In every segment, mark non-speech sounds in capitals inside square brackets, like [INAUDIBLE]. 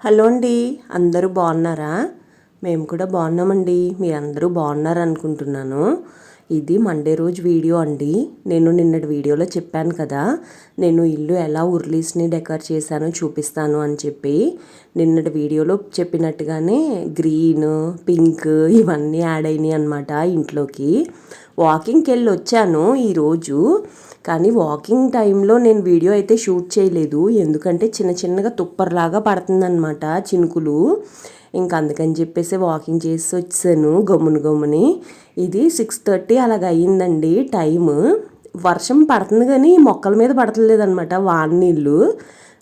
Hello అండి అందరూ బాగున్నారా? మేము కూడా బాగున్నామండి. మీరందరూ బాగున్నారు అనుకుంటున్నాను ఇది మండే రోజు వీడియో అండి. నేను నిన్నటి వీడియోలో చెప్పాను కదా నేను ఇల్లు ఎలా ఉర్లీస్ని డెకర్ చేశానో చూపిస్తాను అని చెప్పి. నిన్నటి వీడియోలో చెప్పినట్టుగానే గ్రీన్ పింక్ ఇవన్నీ యాడ్ అయినాయి అనమాట ఇంట్లోకి. వాకింగ్కి వెళ్ళి వచ్చాను ఈరోజు కానీ వాకింగ్ టైంలో నేను వీడియో అయితే షూట్ చేయలేదు. ఎందుకంటే చిన్న చిన్నగా తుప్పర్లాగా పడుతుందన్నమాట చినుకులు. ఇంకా అందుకని చెప్పేసి వాకింగ్ చేసి వచ్చాను గమ్ముని గమ్ముని. ఇది సిక్స్ థర్టీ అలాగ అయ్యిందండి టైము. వర్షం పడుతుంది కానీ మొక్కల మీద పడతలేదనమాట వాన నీళ్ళు.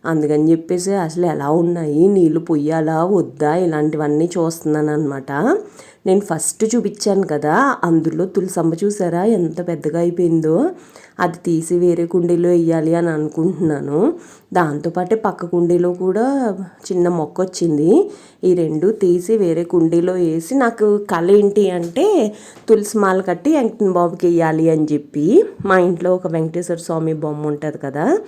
అందుకని చెప్పేసి అసలు ఎలా ఉన్నాయి నీళ్ళు పొయ్యాలా వద్దా ఇలాంటివన్నీ చూస్తున్నాను అనమాట నేను ఫస్ట్ చూపించాను కదా అందులో తులసమ్మ చూసారా ఎంత పెద్దగా అయిపోయిందో. అది తీసి వేరే కుండీలో వేయాలి అని అనుకుంటున్నాను. దాంతోపాటే పక్క కుండీలో కూడా చిన్న మొక్క వచ్చింది. ఈ రెండు తీసి వేరే కుండీలో వేసి నాకు కళ ఏంటి అంటే తులసి మాల కట్టి వెంకటన్ బాబుకి వెయ్యాలి అని చెప్పి మా ఇంట్లో ఒక వెంకటేశ్వర స్వామి బొమ్మ ఉంటుంది కదా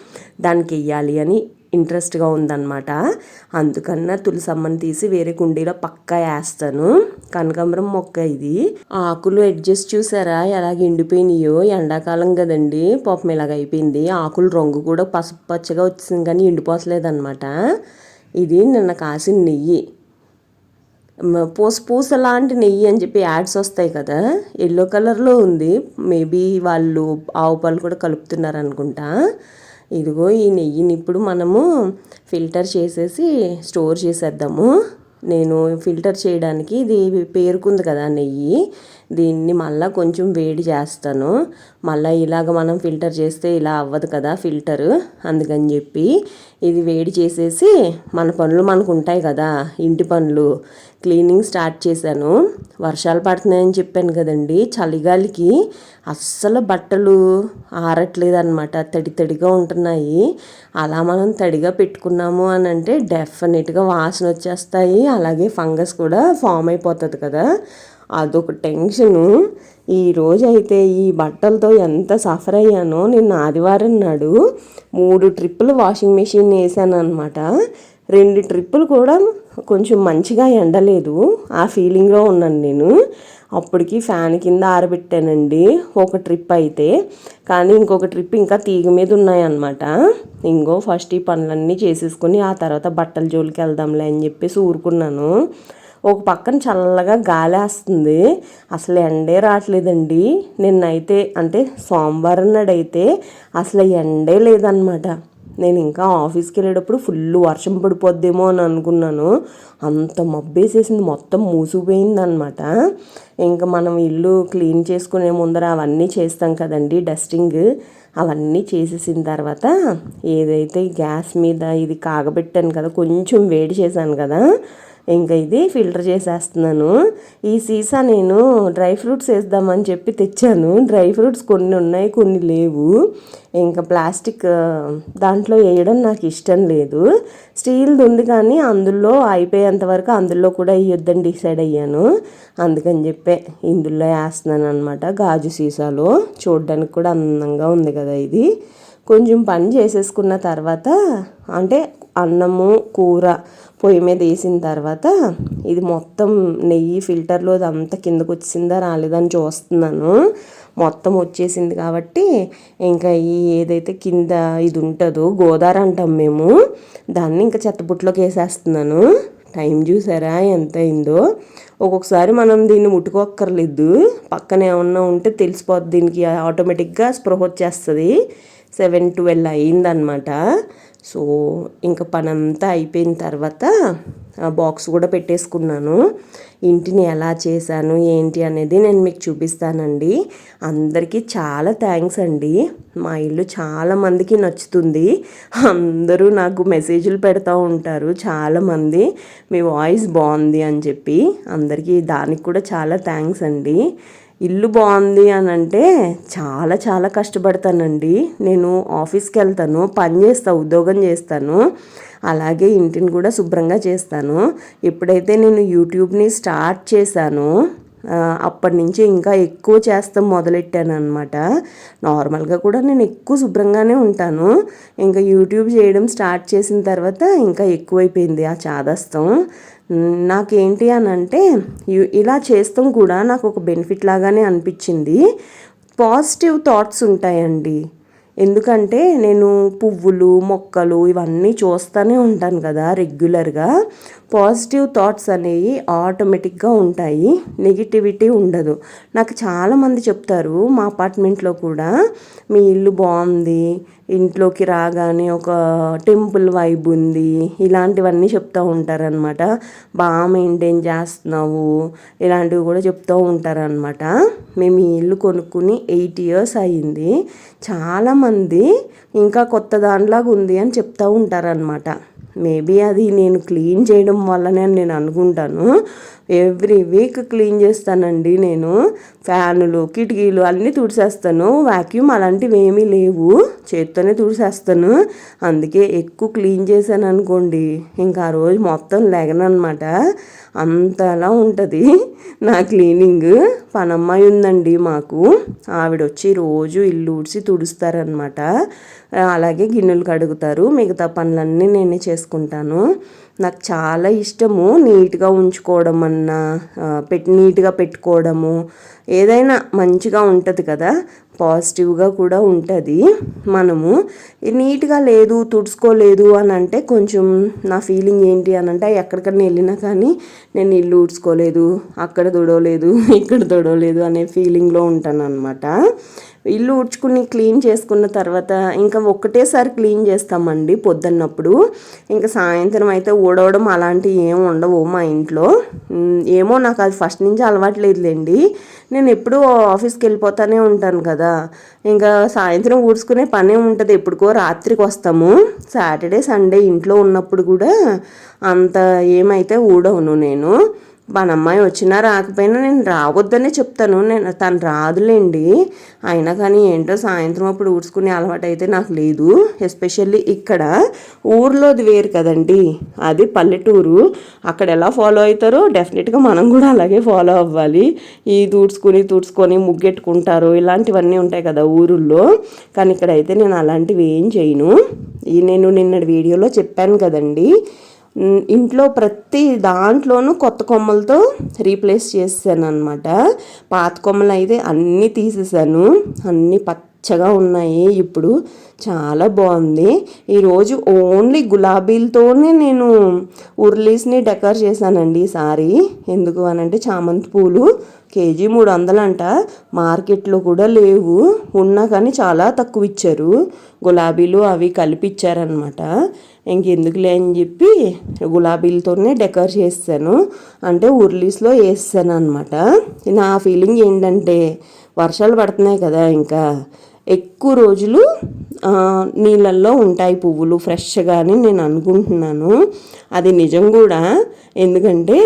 దానికి వెయ్యాలి అని ఇంట్రెస్ట్గా ఉందన్నమాట. అందుకన్నా తులసమ్మని తీసి వేరే కుండీలో పక్కా వేస్తాను. కనకాంబరం మొక్క ఇది. ఆకులు అడ్జస్ట్ చూసారా? ఎలాగ ఎండిపోయినాయో? ఎండాకాలం కదండి. పాపం ఇలాగ అయిపోయింది. ఆకులు రంగు కూడా పసుపు పచ్చగా వచ్చింది కానీ ఎండిపోసలేదన్నమాట ఇది నిన్న కాసిన నెయ్యి. పూస పూస లాంటి నెయ్యి అని చెప్పి యాడ్స్ వస్తాయి కదా. ఎల్లో కలర్లో ఉంది. మేబీ వాళ్ళు ఆవు పాలు కూడా కలుపుతున్నారు అనుకుంటా. ఇదిగో ఈ నెయ్యిని ఇప్పుడు మనము ఫిల్టర్ చేసేసి స్టోర్ చేసేద్దాము. నేను ఫిల్టర్ చేయడానికి ఇది పేరుకుంది కదా నెయ్యి. దీన్ని మళ్ళీ కొంచెం వేడి చేస్తాను. మళ్ళీ ఇలాగ మనం ఫిల్టర్ చేస్తే ఇలా అవ్వదు కదా ఫిల్టర్. అందుకని చెప్పి ఇది వేడి చేసేసి మన పనులు మనకు ఉంటాయి కదా ఇంటి పనులు. క్లీనింగ్ స్టార్ట్ చేశాను. వర్షాలు పడుతున్నాయని చెప్పాను కదండి. చలిగాలికి అస్సలు బట్టలు ఆరట్లేదు అనమాట తడి తడిగా ఉంటున్నాయి. అలా మనం తడిగా పెట్టుకున్నాము అని అంటే డెఫినెట్గా వాసన వచ్చేస్తాయి. అలాగే ఫంగస్ కూడా ఫామ్ అయిపోతుంది కదా. అదొక టెన్షను. ఈరోజు అయితే ఈ బట్టలతో ఎంత సఫర్ అయ్యానో నిన్న ఆదివారం నాడు మూడు ట్రిప్పులు వాషింగ్ మెషిన్ వేసాను అనమాట రెండు ట్రిప్పులు కూడా కొంచెం మంచిగా ఎండలేదు ఆ ఫీలింగ్లో ఉన్నాను నేను. అప్పటికి ఫ్యాన్ కింద ఆరబెట్టానండి ఒక ట్రిప్ అయితే. కానీ ఇంకొక ట్రిప్ ఇంకా తీగ మీద ఉన్నాయన్నమాట. ఇంకో ఫస్ట్ ఈ పనులన్నీ చేసేసుకొని ఆ తర్వాత బట్టల జోలికి వెళ్దాంలే అని చెప్పేసి ఊరుకున్నాను. ఒక పక్కన చల్లగా గాలి వస్తుంది అసలు ఎండే రావట్లేదండి. నిన్నైతే అంటే సోమవారం నాడైతే అసలు ఎండే లేదనమాట నేను ఇంకా ఆఫీస్కి వెళ్ళేటప్పుడు ఫుల్ వర్షం పడిపోద్దేమో అని అనుకున్నాను. అంత మబ్బేసేసింది. మొత్తం మూసిపోయింది అనమాట ఇంకా మనం ఇల్లు క్లీన్ చేసుకునే ముందర అవన్నీ చేస్తాం కదండి డస్టింగ్ అవన్నీ చేసేసిన తర్వాత ఏదైతే గ్యాస్ మీద ఇది కాగబెట్టాను కదా కొంచెం వేడి చేశాను కదా ఇంకా ఇది ఫిల్టర్ చేసేస్తున్నాను. ఈ సీసా నేను డ్రై ఫ్రూట్స్ వేద్దామని చెప్పి తెచ్చాను. డ్రై ఫ్రూట్స్ కొన్ని ఉన్నాయి కొన్ని లేవు. ఇంకా ప్లాస్టిక్ దాంట్లో వేయడం నాకు ఇష్టం లేదు. స్టీల్ది ఉంది కానీ అందులో అయిపోయేంత వరకు అందులో కూడా వేయొద్దని డిసైడ్ అయ్యాను. అందుకని చెప్పే ఇందులో వేస్తున్నాను అనమాట గాజు సీసాలో. చూడడానికి కూడా అందంగా ఉంది కదా ఇది. కొంచెం పని చేసేసుకున్న తర్వాత అంటే అన్నము కూర పొయ్యి మీద వేసిన తర్వాత ఇది మొత్తం నెయ్యి ఫిల్టర్లో అంతా కిందకు వచ్చిందా రాలేదని చూస్తున్నాను. మొత్తం వచ్చేసింది కాబట్టి ఇంకా ఈ ఏదైతే కింద ఇది ఉంటుందో గోదావరి అంటాం మేము దాన్ని ఇంకా చెత్తబుట్లోకి వేసేస్తున్నాను. టైం చూసారా ఎంత అయిందో. ఒక్కొక్కసారి మనం దీన్ని ముట్టుకోక్కర్లేదు. పక్కన ఏమన్నా ఉంటే తెలిసిపోద్ది దీనికి ఆటోమేటిక్గా స్పృహ వచ్చేస్తుంది. సెవెన్ ట్వెల్వ్ అయిందనమాట సో ఇంకా పనంతా అయిపోయిన తర్వాత బాక్స్ కూడా పెట్టేసుకున్నాను. ఇంటిని ఎలా చేశాను ఏంటి అనేది నేను మీకు చూపిస్తానండి. అందరికీ చాలా థ్యాంక్స్ అండి. మా ఇల్లు చాలా మందికి నచ్చుతుంది. అందరూ నాకు మెసేజ్లు పెడతా ఉంటారు. చాలామంది మీ వాయిస్ బాగుంది అని చెప్పి అందరికీ దానికి కూడా చాలా థ్యాంక్స్ అండి. ఇల్లు బాగుంది అని అంటే చాలా చాలా కష్టపడతానండి. నేను ఆఫీస్కి వెళ్తాను పని చేస్తాను ఉద్యోగం చేస్తాను. అలాగే ఇంటిని కూడా శుభ్రంగా చేస్తాను. ఎప్పుడైతే నేను యూట్యూబ్ని స్టార్ట్ చేశానో అప్పటి నుంచి ఇంకా ఎక్కువ చేస్తాం మొదలెట్టాను అనమాట నార్మల్గా కూడా నేను ఎక్కువ శుభ్రంగానే ఉంటాను. ఇంకా యూట్యూబ్ చేయడం స్టార్ట్ చేసిన తర్వాత ఇంకా ఎక్కువైపోయింది ఆ చాదస్తం. నాకేంటి అని అంటే ఇలా చేస్తాం కూడా నాకు ఒక బెనిఫిట్ లాగానే అనిపించింది. పాజిటివ్ థాట్స్ ఉంటాయండి. ఎందుకంటే నేను పువ్వులు మొక్కలు ఇవన్నీ చూస్తూనే ఉంటాను కదా రెగ్యులర్గా. పాజిటివ్ థాట్స్ అనేవి ఆటోమేటిక్గా ఉంటాయి. నెగిటివిటీ ఉండదు. నాకు చాలామంది చెప్తారు మా అపార్ట్మెంట్లో కూడా మీ ఇల్లు బాగుంది ఇంట్లోకి రాగానే ఒక టెంపుల్ వైబ్ ఉంది ఇలాంటివన్నీ చెప్తూ ఉంటారనమాట బాగా మెయింటైన్ చేస్తున్నావు ఇలాంటివి కూడా చెప్తూ ఉంటారనమాట మేము ఈ ఇల్లు కొనుక్కుని ఎయిట్ ఇయర్స్ అయ్యింది. చాలామంది ఇంకా కొత్త దానిలాగా ఉంది అని చెప్తూ ఉంటారనమాట మేబీ అది నేను క్లీన్ చేయడం వల్లనే నేను అనుకుంటాను. ఎవ్రీ వీక్ క్లీన్ చేస్తానండి నేను. ఫ్యానులు కిటికీలు అన్నీ తుడిసేస్తాను. వాక్యూమ్ అలాంటివి ఏమీ లేవు. చేత్తోనే తుడిసేస్తాను. అందుకే ఎక్కువ క్లీన్ చేశాను అనుకోండి. ఇంకా ఆ రోజు మొత్తం లెగనమాట అంతలా ఉంటుంది. నా క్లీనింగ్ పనమ్మాయి ఉందండి మాకు. ఆవిడ వచ్చి రోజు ఇల్లు ఊడ్చి తుడుస్తారనమాట అలాగే గిన్నెలు కడుగుతారు. మిగతా పనులన్నీ నేనే చేసుకుంటాను. నాకు చాలా ఇష్టము నీట్గా ఉంచుకోవడం అన్నా పెట్ నీట్గా పెట్టుకోవడము. ఏదైనా మంచిగా ఉంటుంది కదా పాజిటివ్గా కూడా ఉంటుంది. మనము నీట్గా లేదు తుడుచుకోలేదు అని అంటే కొంచెం నా ఫీలింగ్ ఏంటి అని అంటే ఎక్కడికన్నా వెళ్ళినా కానీ నేను ఇల్లు ఊడ్చుకోలేదు అక్కడ తుడవలేదు [LAUGHS] ఇక్కడ తుడవలేదు అనే ఫీలింగ్లో ఉంటాను అనమాట ఇల్లు ఊడ్చుకుని క్లీన్ చేసుకున్న తర్వాత ఇంకా ఒక్కటేసారి క్లీన్ చేస్తామండి పొద్దున్నప్పుడు. ఇంకా సాయంత్రం అయితే ఊడవడం అలాంటివి ఏం ఉండవు మా ఇంట్లో. ఏమో నాకు అది ఫస్ట్ నుంచి అలవాట్లేదులేండి. నేను ఎప్పుడూ ఆఫీస్కి వెళ్ళిపోతానే ఉంటాను కదా. ఇంకా సాయంత్రం ఊడ్చుకునే పనే ఉంటుంది. ఎప్పుడుకో రాత్రికి వస్తాము. సాటర్డే సండే ఇంట్లో ఉన్నప్పుడు కూడా అంత ఏమైతే ఊడవును నేను. మన అమ్మాయి వచ్చినా రాకపోయినా నేను రావద్దనే చెప్తాను. నేను తను రాదులేండి. అయినా కానీ ఏంటో సాయంత్రం అప్పుడు ఊడ్చుకునే అలవాటు అయితే నాకు లేదు. ఎస్పెషల్లీ ఇక్కడ ఊర్లోది వేరు కదండి. అది పల్లెటూరు. అక్కడ ఎలా ఫాలో అవుతారో డెఫినెట్గా మనం కూడా అలాగే ఫాలో అవ్వాలి. ఈ తూడ్చుకుని తుడుచుకొని ముగ్గెట్టుకుంటారు. ఇలాంటివన్నీ ఉంటాయి కదా ఊరుల్లో. కానీ ఇక్కడైతే నేను అలాంటివి ఏం చేయను. ఈ నేను నిన్న వీడియోలో చెప్పాను కదండి. ఇంట్లో ప్రతి దాంట్లోనూ కొత్త కొమ్మలతో రీప్లేస్ చేసాను అనమాట పాత కొమ్మలు అయితే అన్నీ తీసేసాను అన్నీ పచ్చగా ఉన్నాయి. ఇప్పుడు చాలా బాగుంది. ఈరోజు ఓన్లీ గులాబీలతోనే నేను ఉర్లీస్ని డెకర్ చేశానండి ఈసారి ఎందుకు అనంటే చామంతి పూలు కేజీ మూడు వందలంట మార్కెట్లో కూడా లేవు. ఉన్నా కానీ చాలా తక్కువ ఇచ్చారు. గులాబీలు అవి కలిపిచ్చారనమాట ఇంకెందుకులే అని చెప్పి గులాబీలతోనే డెకర్ చేస్తాను అంటే ఉర్లీస్లో వేస్తాను అనమాట నా ఫీలింగ్ ఏంటంటే వర్షాలు పడుతున్నాయి కదా ఇంకా ఎక్కువ రోజులు నీళ్ళల్లో ఉంటాయి పువ్వులు ఫ్రెష్గా అని నేను అనుకుంటున్నాను. అది నిజం కూడా. ఎందుకంటే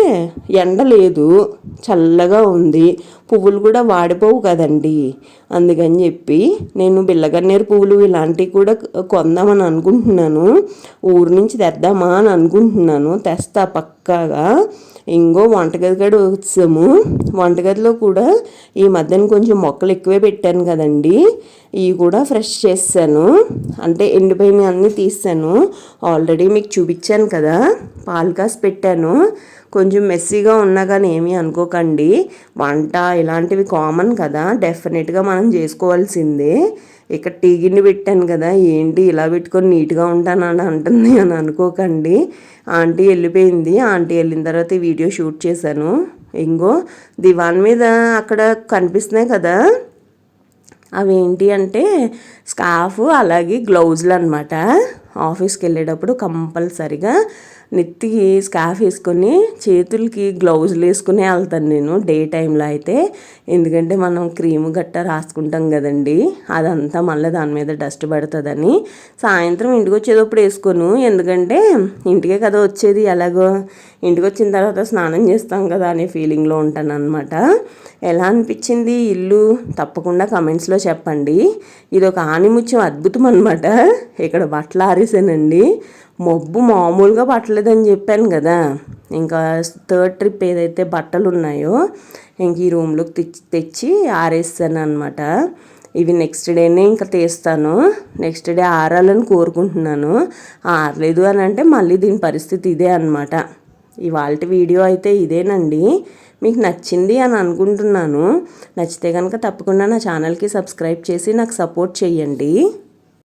ఎండ లేదు చల్లగా ఉంది పువ్వులు కూడా వాడిపోవు కదండి. అందుకని చెప్పి నేను బిల్లగన్నేరు పువ్వులు ఇలాంటివి కూడా కొందామని అనుకుంటున్నాను. ఊరు నుంచి తెద్దామా అని అనుకుంటున్నాను. తెస్తా పక్కాగా. ఇంకో వంటగది కూడా వచ్చాము. వంటగదిలో కూడా ఈ మధ్యన కొంచెం మొక్కలు ఎక్కువే పెట్టాను కదండి. ఇవి కూడా ఫ్రెష్ చేస్తాను అంటే ఎండిపోయినవి అన్నీ తీసాను ఆల్రెడీ మీకు చూపించాను కదా. పాలు కాసి పెట్టాను. కొంచెం మెస్సీగా ఉన్నా కానీ ఏమీ అనుకోకండి. వంట ఇలాంటివి కామన్ కదా డెఫినెట్గా మనం చేసుకోవాల్సిందే. ఇక్కడ టీ గిన్నె పెట్టాను కదా ఏంటి ఇలా పెట్టుకొని నీట్గా ఉంటానని అంటుంది అని అనుకోకండి. ఆంటీ వెళ్ళిపోయింది. ఆంటీ వెళ్ళిన తర్వాత ఈ వీడియో షూట్ చేశాను. ఇంకో దివాన్ మీద అక్కడ కనిపిస్తున్నాయి కదా అవి ఏంటి అంటే స్కార్ఫ్ అలాగే గ్లౌజులు అనమాట ఆఫీస్కి వెళ్ళేటప్పుడు కంపల్సరిగా నెత్తికి స్కాఫ్ వేసుకొని చేతులకి గ్లౌజులు వేసుకునే వెళ్తాను నేను డే టైంలో అయితే. ఎందుకంటే మనం క్రీమ్ గట్ట రాసుకుంటాం కదండి అదంతా మళ్ళీ దాని మీద డస్ట్ పడుతుందని. సాయంత్రం ఇంటికి వచ్చేటప్పుడు వేసుకోను. ఎందుకంటే ఇంటికే కదా వచ్చేది ఎలాగో ఇంటికి వచ్చిన తర్వాత స్నానం చేస్తాం కదా అనే ఫీలింగ్లో ఉంటాను అనమాట ఎలా అనిపించింది ఇల్లు? తప్పకుండా కమెంట్స్లో చెప్పండి. ఇది ఒక ఆనిముత్యం అద్భుతం అనమాట ఇక్కడ బట్టలు ఆరేసానండి మబ్బు మామూలుగా పట్టలేదని చెప్పాను కదా. ఇంకా థర్డ్ ట్రిప్ ఏదైతే బట్టలు ఉన్నాయో ఇంక ఈ రూమ్లోకి తెచ్చి తెచ్చి ఆరేస్తాను అనమాట ఇవి నెక్స్ట్ డేనే ఇంకా తీస్తాను. నెక్స్ట్ డే ఆరాలని కోరుకుంటున్నాను. ఆరలేదు అని అంటే మళ్ళీ దీని పరిస్థితి ఇదే అనమాట ఇవాళ వీడియో అయితే ఇదేనండి. మీకు నచ్చింది అని అనుకుంటున్నాను. నచ్చితే కనుక తప్పకుండా నా ఛానల్కి సబ్స్క్రైబ్ చేసి నాకు సపోర్ట్ చేయండి.